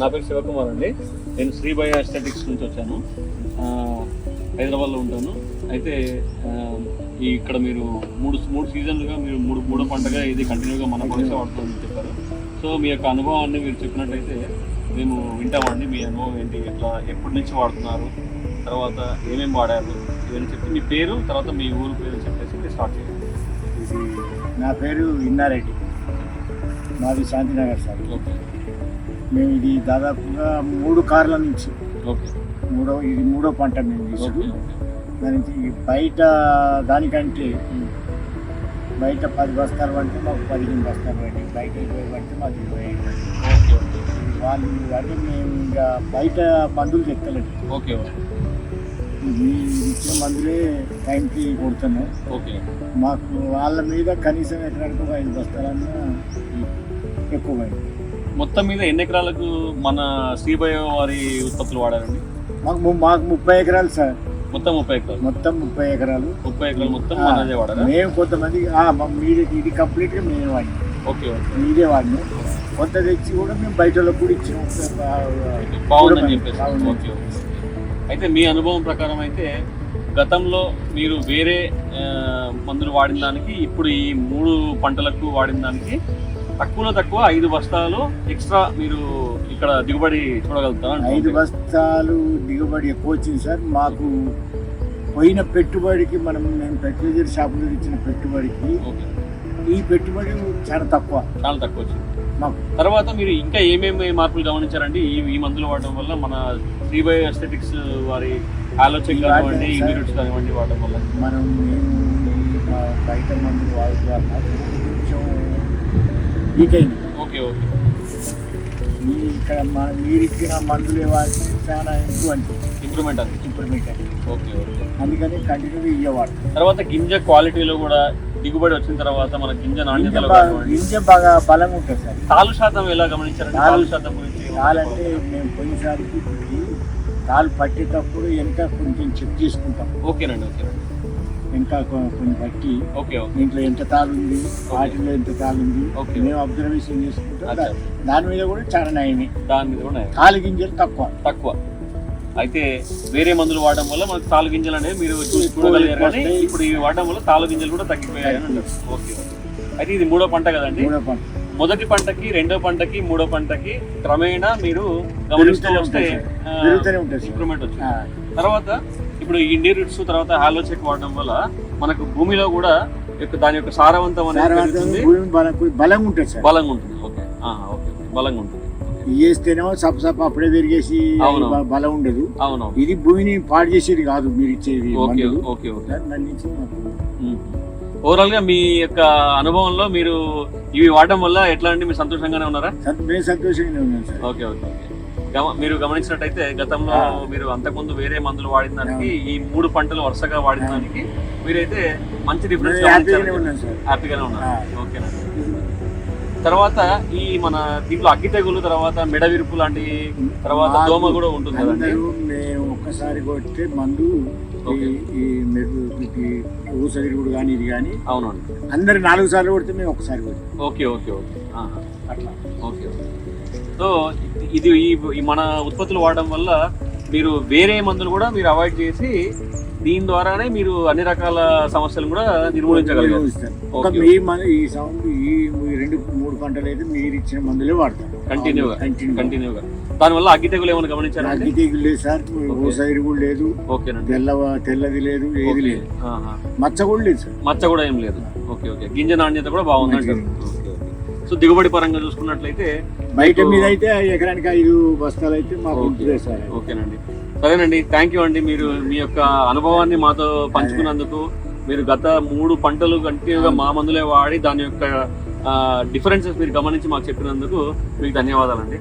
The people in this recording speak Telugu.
నా పేరు శివకుమార్ అండి. నేను శ్రీభయ ఎస్థెటిక్స్ నుంచి వచ్చాను. హైదరాబాద్లో ఉంటాను. అయితే ఈ ఇక్కడ మీరు మూడు మూడు సీజన్లుగా మీరు మూడు మూడో పంటగా ఇది కంటిన్యూగా మన పొలిసే వాడుతుందని చెప్పారు. సో మీ యొక్క అనుభవాన్ని మీరు చెప్పినట్టయితే మేము వింటామండి. మీ అనుభవం ఏంటి? ఎట్లా ఎప్పటి నుంచి వాడుతున్నారు? తర్వాత ఏమేమి వాడారు? ఇవన్నీ చెప్పి మీ పేరు తర్వాత మీ ఊరు పేరు చెప్పేసి స్టార్ట్ చేయండి. నా పేరు ఇన్నారెడ్డి మాది శాంతినగర్ సార్. ఓకే. మేము ఇది దాదాపుగా మూడు కార్ల నుంచి మూడో ఇది మూడో పంట మేము ఓకే. తీసుకు ఓకే దానికి బయట దానికంటే బయట పది బస్తాలు పడితే మాకు పదిహేను బస్తాలు పడి బయట ఇరవై పడితే మాకు ఇరవై వాళ్ళు అంటే మేము ఇంకా బయట మందులు చెప్తలేదు ఓకే. మీ ఇచ్చిన మందులే టైంకి కొడుతున్నాం ఓకే. మాకు వాళ్ళ మీద కనీసం ఎకరానికి ఒక ఐదు బస్తాలన్నా ఎక్కువ మొత్తం మీద ఎన్ని ఎకరాలకు మన శ్రీభయ వారి ఉత్పత్తులు వాడారండి? మాకు ము- మాకు ముప్పై ఎకరాలు సార్. మొత్తం ముప్పై ఎకరాలు. మొత్తం ముప్పై ఎకరాలు. ముప్పై ఎకరాలు మొత్తం ఆ, మనదే వాడారా? మేము కొంతమంది ఆ, మా- మీది ఇది కంప్లీట్గా మేమే వాడినాం. Okay okay. మీదే వాడినాం. కొంత తెచ్చి కూడా మేము బయట వాళ్ళకి కూడా ఇచ్చినాం బాగుందని చెప్పేసి. బాగుంది. Okay okay. అయితే మీ అనుభవం ప్రకారం అయితే గతంలో మీరు వేరే ఆ, మందులు వాడిన దానికి ఇప్పుడు ఈ మూడు పంటలకు వాడిన దానికి తక్కువలో తక్కువ ఐదు బస్తాలు ఎక్స్ట్రా మీరు ఇక్కడ దిగుబడి చూడగలుగుతారా ఐదు బస్తాలు దిగుబడి ఎక్కువ వచ్చింది సార్. మాకు పోయిన పెట్టుబడికి మనం మేము ఫెర్టిలైజర్ షాపులో ఇచ్చిన పెట్టుబడికి ఈ పెట్టుబడి చాలా తక్కువ. చాలా తక్కువ వచ్చింది. మాకు తర్వాత మీరు ఇంకా ఏమేమి మార్పులు గమనించారండి? ఈ ఈ మందులు వాడడం వల్ల మన శ్రీబై ఎస్థెటిక్స్ వారి ఆలోచన కానివ్వండి ఇమ్యూనిట్స్ కానివ్వండి వాడడం వల్ల. మనం బయట మందులు వాడుకోవాలి కొంచెం వీక్ అయింది. Okay okay. మీ ఇక్కడ మా మీరు ఇచ్చిన మందులు వాడి చాలా అనిపించింది ఇంప్రూవ్మెంట్ అది ఇంప్రూవ్మెంట్ అని ఓకే ఓకే. అందుకని కంటిన్యూగా ఇయ్యవాడు. తర్వాత గింజ క్వాలిటీలో కూడా దిగుబడి వచ్చిన తర్వాత మన గింజ నాణ్యతలో గింజ బాగా బలంగా ఉంటుంది సార్. తాలు శాతం ఎలా గమనించారండి? తాలు- తాలు శాతం గురించి కాలంటే మేము పోయినసారికి కాలు పట్టేటప్పుడు వెనక కొంచెం చెక్ చేసుకుంటాం. ఓకేనండి ఓకేనండి. వెనక కొ- కొన్ని బట్టి ఓకే ఓకే. దీంట్లో ఎంత తాలు ఉంది వాటిలో ఎంత ఓకే. మేము అబ్జర్వేషన్ చేసుకుంటాం దాని మీద కూడా చాలా నయమే దాని మీద కూడా కాలు గింజలు తక్కువ. తక్కువ. అయితే వేరే మందులు వాడడం వల్ల మనకు తాలు గింజలు అనేవి మీరు చూడగలిగారు కానీ. ఇప్పుడు ఇవి వాడడం వల్ల తాలు గింజలు కూడా తగ్గిపోయాయి అని అంటారు ఓకే ఓకే. అయితే ఇది మూడో పంట కదండి? మూడో పంట. మొదటి పంటకి రెండో పంటకి మూడో పంటకి క్రమేణా మీరు గమనిస్తూ వస్తే. ఇంప్రూవ్మెంట్ వచ్చింది. తర్వాత ఇప్పుడు ఇండియన్ రిట్స్ తర్వాత హాలో చెక్ వాడడం వల్ల మనకు భూమిలో కూడా యొక్క దాని యొక్క సారవంతం అనేది బలంగా ఉంటుంది సార్. బలంగా ఉంటుంది. ఓకే. ఓకే. బలంగా ఉంటుంది. ఇది చేస్తేనేమో సప సప అప్పుడే పెరిగేసి అవును. బలం ఉండదు. అవునవును ఇది భూమిని పాడు చేసేది కాదు మీరు ఇచ్చేది ఓకే. ఓకే. ఓకే. దాని నుంచి ఓవరాల్గా మీ యొక్క అనుభవంలో మీరు ఇవి వాడడం వల్ల ఎట్లా అండి? మీరు సంతోషంగానే ఉన్నారా? మేము సంతోషంగానే ఉన్నాం సార్. Okay okay. మీరు గమనించినట్టయితే గతంలో. మీరు అంతకుముందు వేరే మందులు వాడిన దానికి ఈ మూడు పంటలు వరుసగా వాడిన దానికి మీరైతే మంచి డిఫరెన్స్ హ్యాపీగానే ఉన్నారు? ఆ. ఓకేనండి తర్వాత ఈ మన దీంట్లో అగ్గి తెగులు తర్వాత మెడ విరుపు లాంటి తర్వాత దోమ కూడా ఉంటుంది కదండి మేము ఒక్కసారి కొట్టే మందు ఈ- ఈ మెరుగు ఇది ఊసగిరుగుడు కానీ ఇది కానీ అవునండి. అందరు నాలుగు సార్లు కొడితే మేము ఒక్కసారి కొట్టాం ఓకే ఓకే ఓకే. అట్లా. ఓకే సో ఇది ఈ ఈ మన ఉత్పత్తులు వాడడం వల్ల మీరు వేరే మందులు కూడా మీరు అవాయిడ్ చేసి దీని ద్వారానే మీరు అన్ని రకాల సమస్యలు కూడా మందు ఈ ఈ ఈ రెండు మూడు పంటలు అయితే మీరు ఇచ్చిన మందులే వాడతాం కంటిన్యూగా కంటిన్యూ కంటిన్యూగా దానివల్ల అగ్గి తెగులు ఏమైనా గమనించారండి అగ్గి తెగులు లేదు సార్ ఊసగిరుగుడు లేదు. ఓకేనండి తెల్ల తెల్లది లేదు ఏది. లేదు. మచ్చ కూడా లేదు సార్. మచ్చ కూడా ఏం లేదు. Okay okay. గింజ నాణ్యత కూడా బాగుంది సో దిగుబడి పరంగా చూసుకున్నట్లయితే బయట మీద అయితే ఎకరానికి ఐదు బస్తాలు అయితే మాకు సార్. ఓకేనండి. సరేనండి. థ్యాంక్ యూ అండి. మీరు మీ యొక్క అనుభవాన్ని మాతో పంచుకున్నందుకు మీరు గత మూడు పంటలు కంటిన్యూగా మా మందులే వాడి దాని యొక్క డిఫరెన్సెస్ మీరు గమనించి మాకు చెప్పినందుకు మీకు ధన్యవాదాలండి.